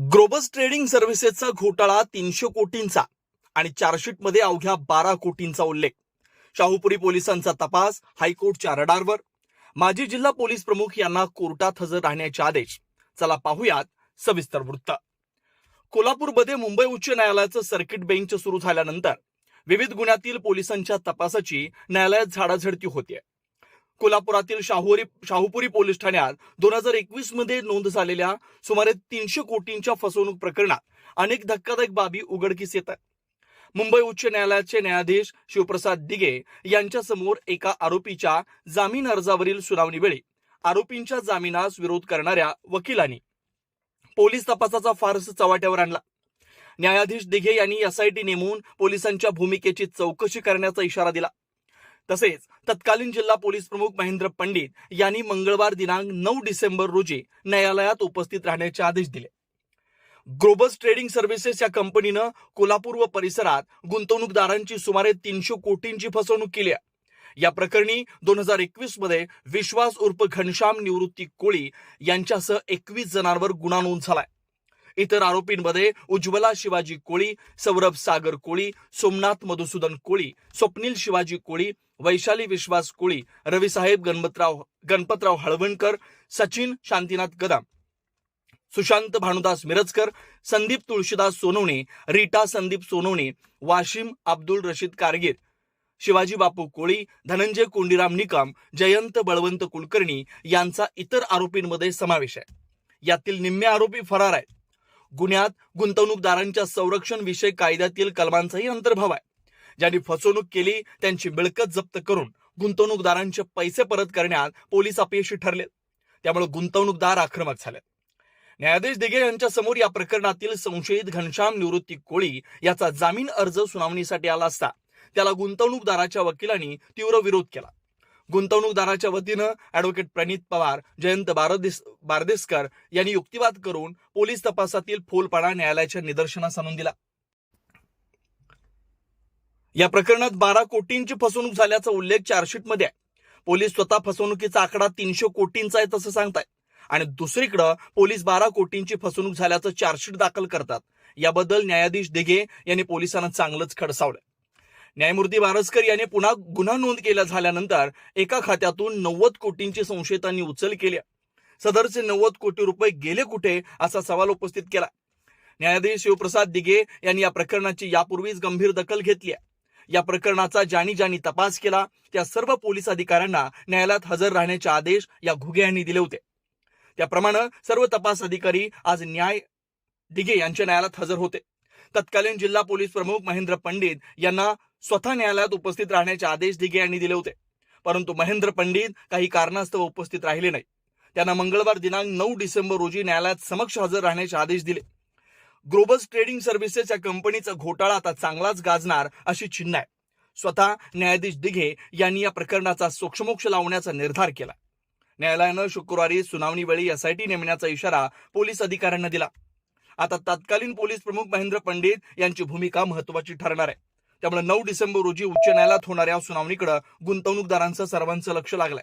ग्रोबस trading सर्व्हिसेसचा घोटाळा तीनशे कोटींचा आणि चार्जशीटमध्ये अवघ्या बारा कोटींचा उल्लेख. शाहूपुरी पोलिसांचा तपास हायकोर्टच्या रडारवर. माजी जिल्हा पोलीस प्रमुख यांना कोर्टात हजर राहण्याचे आदेश. चला पाहूयात सविस्तर वृत्त. कोल्हापूरमध्ये मुंबई उच्च न्यायालयाचं सर्किट बेंच सुरू झाल्यानंतर विविध गुन्ह्यातील पोलिसांच्या तपासाची न्यायालयात झाडाझडती होतीये. कोल्हापुरातील शाहुरी शाहूपुरी पोलीस ठाण्यात दोन हजार एकवीसमध्ये नोंद झालेल्या सुमारे तीनशे कोटींच्या फसवणूक प्रकरणात अनेक धक्कादायक बाबी उघडकीस येत आहेत. मुंबई उच्च न्यायालयाचे न्यायाधीश शिवप्रसाद दिगे यांच्यासमोर एका आरोपीच्या जामीन अर्जावरील सुनावणीवेळी आरोपींच्या जामिनास विरोध करणाऱ्या वकिलांनी पोलीस तपासाचा फारस चव्हाट्यावर आणला. न्यायाधीश दिघे यांनी एसआयटी नेमून पोलिसांच्या भूमिकेची चौकशी करण्याचा इशारा दिला. तसेच तत्कालीन जिल्हा पोलीस प्रमुख महेंद्र पंडित यांनी मंगळवार दिनांक नऊ डिसेंबर रोजी न्यायालयात उपस्थित राहण्याचे आदेश दिले. ग्लोबस ट्रेडिंग सर्व्हिसेस या कंपनीनं कोल्हापूर व परिसरात गुंतवणूकदारांची सुमारे तीनशे कोटींची फसवणूक केली आहे. या प्रकरणी दोन हजार एकवीसमध्ये विश्वास उर्फ घनश्याम निवृत्ती कोळी यांच्यासह एकवीस जणांवर गुन्हा नोंद झालाय इतर आरोपींमध्ये उज्ज्वला शिवाजी कोळी सौरभ सागर कोळी सोमनाथ मधुसूदन कोळी स्वप्नील शिवाजी कोळी वैशाली विश्वास कोळी रविसाहेब गणपतराव गणपतराव हळवणकर सचिन शांतीनाथ कदम सुशांत भानुदास मिरजकर संदीप तुळशीदास सोनवणे रीटा संदीप सोनवणे वाशिम अब्दुल रशीद कारगीर शिवाजी बापू कोळी धनंजय कोंडीराम निकम जयंत बळवंत कुलकर्णी यांचा इतर आरोपींमध्ये समावेश आहे. यातील निम्मे आरोपी फरार आहेत. गुन्ह्यात गुंतवणूकदारांच्या संरक्षण विषयक कायद्यातील कलमांचाही अंतर्भाव आहे. ज्यांनी फसवणूक केली त्यांची मिळकत जप्त करून गुंतवणूकदारांचे पैसे परत करण्यात पोलीस अपयशी ठरले त्यामुळे गुंतवणूकदार आक्रमक झाले न्यायाधीश दिघे यांच्या समोर या प्रकरणातील संशयित घनश्याम निवृत्ती कोळी याचा जामीन अर्ज सुनावणीसाठी आला असता त्याला गुंतवणूकदाराच्या वकिलांनी तीव्र विरोध केला. गुंतवणूकदाराच्या वतीनं अॅडव्होकेट प्रणित पवार जयंत बारदेस बारदेसकर यांनी युक्तिवाद करून पोलीस तपासातील फोलपणा न्यायालयाच्या निदर्शनास आणून दिला. या प्रकरणात बारा कोटींची फसवणूक झाल्याचा उल्लेख चार्जशीटमध्ये आहे. पोलीस स्वतः फसवणुकीचा आकडा तीनशे कोटींचा आहे तसं सांगताय. आणि दुसरीकडं पोलीस बारा कोटींची फसवणूक झाल्याचं चार्जशीट दाखल करतात. याबद्दल न्यायाधीश दिघे यांनी पोलिसांना चांगलंच खडसावलं न्यायमूर्ती बारसकर यांनी पुन्हा गुन्हा नोंद केला झाल्यानंतर एका खात्यातून नव्वद कोटींची संशयितांनी उचल केली. सदरचे नव्वद कोटी रुपये गेले कुठे असा सवाल उपस्थित केला. न्यायाधीश शिवप्रसाद दिघे यांनी या प्रकरणाची यापूर्वीच गंभीर दखल घेतली आहे. या प्रकरणाचा ज्यांनी ज्यांनी तपास केला. त्या सर्व पोलीस अधिकाऱ्यांना न्यायालयात हजर राहण्याचे आदेश या घुगे यांनी दिले होते. त्याप्रमाणे सर्व तपास अधिकारी आज न्याय दिघे यांच्या न्यायालयात हजर होते. तत्कालीन जिल्हा पोलीस प्रमुख महेंद्र पंडित यांना स्वतः न्यायालयात उपस्थित राहण्याचे आदेश दिघे यांनी दिले होते. परंतु महेंद्र पंडित काही कारणास्तव उपस्थित राहिले नाही. त्यांना मंगळवार दिनांक नऊ डिसेंबर रोजी न्यायालयात समक्ष हजर राहण्याचे आदेश दिले. ग्लोबल ट्रेडिंग सर्व्हिसेस या कंपनीचा घोटाळा आता चांगलाच गाजणार अशी चिन्ह आहे. स्वतः न्यायाधीश दिघे यांनी या प्रकरणाचा सोक्षमोक्ष लावण्याचा निर्धार केला. न्यायालयानं शुक्रवारी सुनावणीवेळी एसआयटी नेमण्याचा इशारा पोलीस अधिकाऱ्यांना दिला. आता तत्कालीन पोलीस प्रमुख महेंद्र पंडित यांची भूमिका महत्वाची ठरणार आहे. त्यामुळे नऊ डिसेंबर रोजी उच्च न्यायालयात होणाऱ्या सुनावणीकडे गुंतवणूकदारांचं सर्वांचं लक्ष लागलंय.